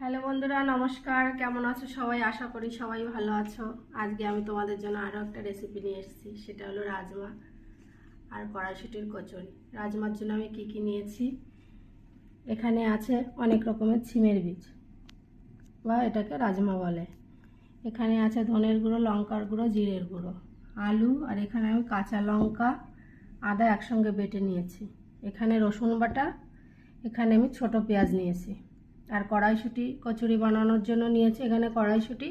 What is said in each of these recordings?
Hello বন্ধুরা, নমস্কার। কেমন আছো সবাই? আশা করি সবাই ভালো আছো। আজকে আমি তোমাদের জন্য আরও একটা রেসিপি নিয়ে এসেছি, সেটা হলো রাজমা আর কড়াইশুটির কচুরি। রাজমার জন্য আমি কি কি নিয়েছি? এখানে আছে অনেক রকমের ছিমের বীজ, বা এটাকে রাজমা বলে। এখানে আছে ধনের গুঁড়ো, লঙ্কার গুঁড়ো, জিরের গুঁড়ো, আলু, আর এখানে আমি কাঁচা লঙ্কা, আদা একসঙ্গে বেটে নিয়েছি। এখানে রসুন বাটা, এখানে আমি ছোট পেঁয়াজ নিয়েছি। আর কড়াইশুঁটি কচুরি বানানোর জন্য নিয়েছি এখানে কড়াইশুঁটি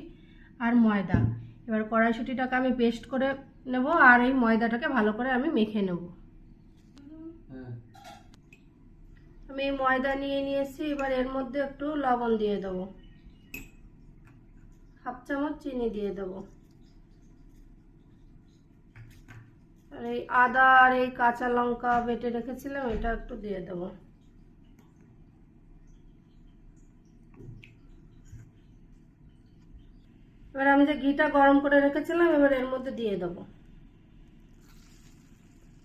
আর ময়দা। এবার কড়াইশুঁটিটাকে আমি পেস্ট করে নেব আর এই ময়দাটাকে ভালো করে আমি মেখে নেব। আমি এই ময়দা নিয়ে নিয়েছি এবার এর মধ্যে একটু লবণ দিয়ে দেবো। হাফ চামচ চিনি দিয়ে দেবো। আর এই আদা আর এই কাঁচা লঙ্কা বেটে রেখেছিলাম এটা একটু দিয়ে দেবো। এবার আমি যে ঘিটা গরম করে রেখেছিলাম, এবার এর মধ্যে দিয়ে দেবো।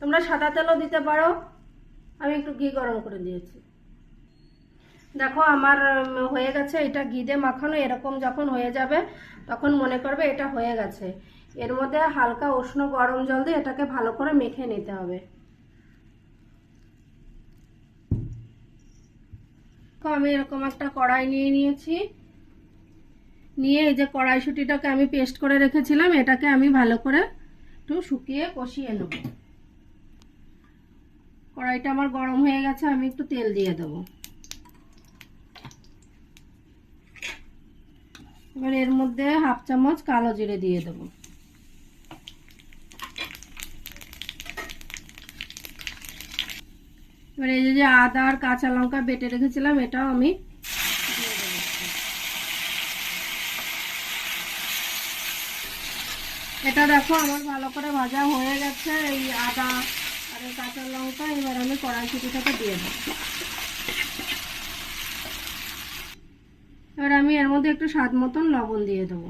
তোমরা সাদা তেলও দিতে পারো। আমি একটু ঘি গরম করে দিয়েছি। দেখো, আমার হয়ে গেছে। এটা ঘি দিয়ে মাখানো, এরকম যখন হয়ে যাবে, তখন মনে করবে এটা হয়ে গেছে। এর মধ্যে হালকা উষ্ণ গরম জল দিয়ে এটাকে ভালো করে মেখে নিতে হবে। আমি এরকম একটা কড়াই নিয়ে নিয়েছি। নিয়ে এই যে কড়াইশুটিটাকে আমি পেস্ট করে রেখেছিলাম, এটাকে আমি ভালো করে একটু শুকিয়ে কষিয়ে নেব। কড়াইটা আমার গরম হয়ে গেছে, আমি একটু তেল দিয়ে দেবো। এবার এর মধ্যে হাফ চামচ কালো জিরে দিয়ে দেবো। এবার এই যে যে আদা আর কাঁচা লঙ্কা বেটে রেখেছিলাম, এটাও আমি দিয়ে দেবো এটা দেখো, আমার ভালো করে ভাজা হয়ে গেছে। এই আদা আর এই কাঁচা লঙ্কা, এবার আমি কড়াইশুটিটাকে দিয়ে দেবো। এবার আমি এর মধ্যে একটু স্বাদ মতন লবণ দিয়ে দেবো।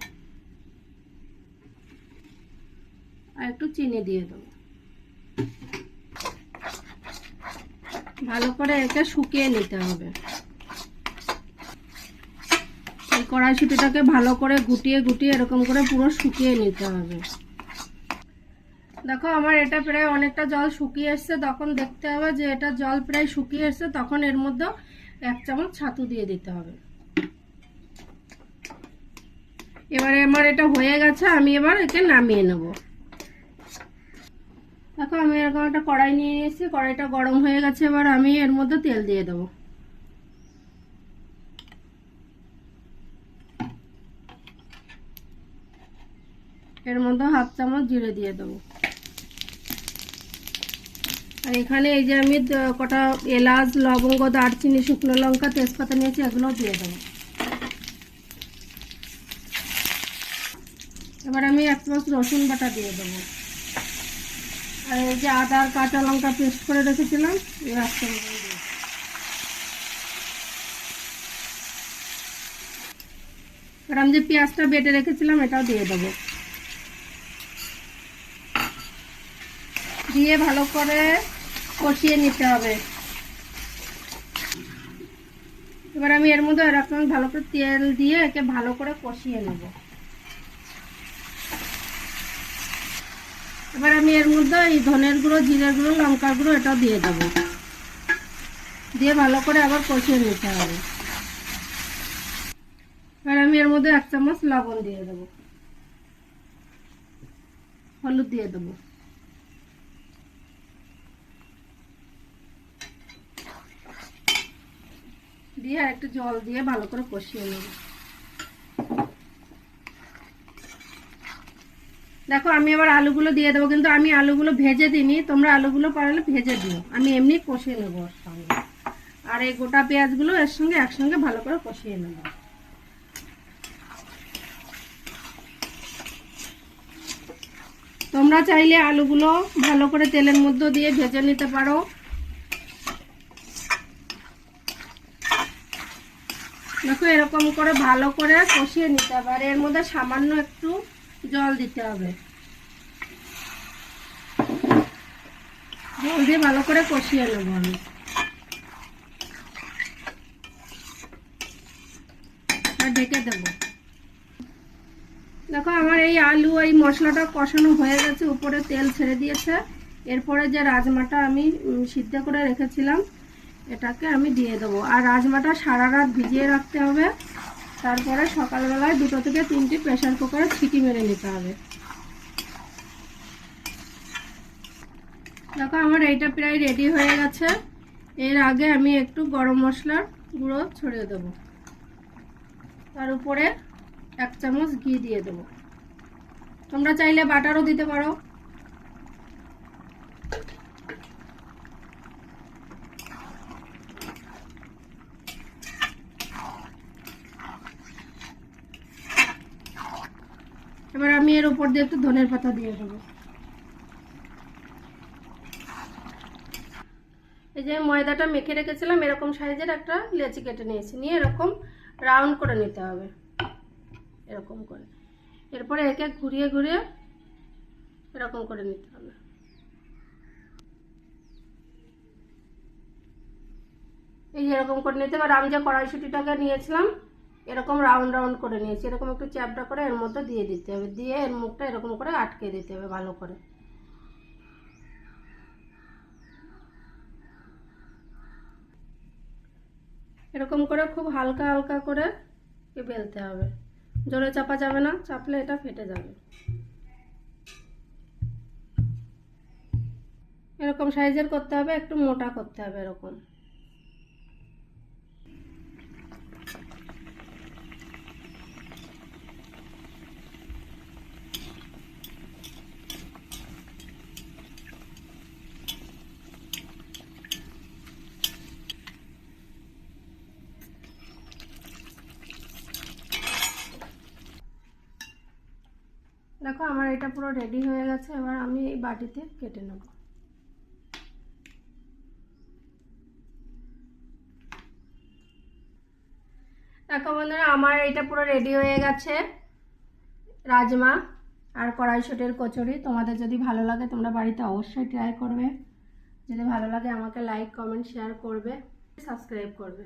আর একটু চিনি দিয়ে দেবো। ভালো করে একে শুকিয়ে নিতে হবে। এই কড়াইশুটিটাকে ভালো করে গুটিয়ে গুটিয়ে এরকম করে পুরো শুকিয়ে নিতে হবে। দেখো, আমার এটা প্রায় অনেকটা জল শুকিয়ে এসছে। তখন দেখতে হবে যে এটা জল প্রায় শুকিয়ে এসছে। তখন এর মধ্যে এক চামচ ছাতু দিয়ে দিতে হবে। এবারে আমার এটা হয়ে গেছে, আমি এবার একে নামিয়ে নেব। দেখো, আমি এরকম একটা কড়াই নিয়ে নিয়েছি। কড়াইটা গরম হয়ে গেছে, এবার আমি এর মধ্যে তেল দিয়ে দেবো। এর মধ্যে হাফ চামচ জিরে দিয়ে দেবো। আর এখানে এই যে আমি কটা এলাচ, লবঙ্গ, দারচিনি, শুকনো লঙ্কা, তেজপাতা নিয়েছি এগুলো দিয়ে দেবো। এবার আমি এক চামচ রসুন বাটা দিয়ে দেবো। আর এই যে আদা আর কাঁচা লঙ্কা পেস্ট করে রেখেছিলাম এই দেবো। এবার আমি যে পেঁয়াজটা বেটে রেখেছিলাম, এটাও দিয়ে দেবো। দিয়ে ভালো করে কষিয়ে নিতে হবে। এবার আমি এর মধ্যে এরকম ভালো করে তেল দিয়ে একে ভালো করে কষিয়ে নেব। এবার আমি এর মধ্যে এই ধনের গুঁড়ো জিরের গুঁড়ো লঙ্কার গুঁড়ো এটাও দিয়ে দেবো। দিয়ে ভালো করে আবার কষিয়ে নিতে হবে। এবার আমি এর মধ্যে এক চামচ লবণ দিয়ে দেবো। হলুদ দিয়ে দেবো। দিয়ে আর একটু জল দিয়ে ভালো করে কষিয়ে নেব। দেখো, আমি এবার আলুগুলো দিয়ে দেবো, কিন্তু আমি আলুগুলো ভেজে দিইনি। তোমরা আলুগুলো পারলে ভেজে দিও। আমি এমনি কষিয়ে নেব ওর সঙ্গে। আর এই গোটা পেঁয়াজগুলো এর সঙ্গে একসঙ্গে ভালো করে কষিয়ে নেব। তোমরা চাইলে আলুগুলো ভালো করে তেলের মধ্যে দিয়ে ভেজে নিতে পারো। দেখো, এরকম করে ভালো করে কষিয়ে নিতে হবে। আর এর মধ্যে সামান্য একটু জল দিতে হবে। জল দিয়ে ভালো করে কষিয়ে নেব আমি। ঢেকে দেবো। দেখো, আমার এই আলু, এই মশলাটা কষানো হয়ে গেছে। উপরে তেল ছেড়ে দিয়েছে। এরপরে যে রাজমাটা আমি সিদ্ধ করে রেখেছিলাম এটাকে আমি দিয়ে দেবো। আর রাজমাটা সারা রাত ভিজিয়ে রাখতে হবে। তারপরে সকালবেলায় দুটো থেকে তিনটি প্রেশার কুকারে ছিটি মেরে নিতে হবে। দেখো, আমার এইটা প্রায় রেডি হয়ে গেছে। এর আগে আমি একটু গরম মশলার গুঁড়ো ছড়িয়ে দেবো। তার উপরে এক চামচ ঘি দিয়ে দেবো। তোমরা চাইলে বাটারও দিতে পারো। এবার আমি এর উপর দিয়ে একটু ধনের পাতা দিয়ে দেবো। এই যে ময়দাটা মেখে রেখেছিলাম, এরকম সাইজের একটা লেচি কেটে নিয়েছি। নিয়ে এরকম রাউন্ড করে নিতে হবে। এরকম করে। এরপরে একে ঘুরিয়ে ঘুরিয়ে এরকম করে নিতে হবে। এই যে এরকম করে নিতে এবার আমি যে কড়াইশুটিটাকে নিয়েছিলাম এরকম রাউন্ড রাউন্ড করে নিয়েছি। এরকম একটু চ্যাপটা করে এর মধ্যে দিয়ে দিতে হবে। দিয়ে এর মুখটা এরকম করে আটকে দিতে হবে ভালো করে। এরকম করে খুব হালকা হালকা করে বেলতে হবে। জোরে চাপা যাবে না, চাপলে এটা ফেটে যাবে। এরকম সাইজের করতে হবে, একটু মোটা করতে হবে এরকম দেখো আমার এটা পুরো রেডি হয়ে গেছে, এবার আমি এই বাটিতে কেটে নেব। দেখো বন্ধুরা, আমার এটা পুরো রেডি হয়ে গেছে। রাজমা আর কড়াইশুটির কচুরি, তোমাদের যদি ভালো লাগে তোমরা বাড়িতে অবশ্যই ট্রাই করবে। যদি ভালো লাগে আমাকে লাইক কমেন্ট শেয়ার করবে সাবস্ক্রাইব করবে।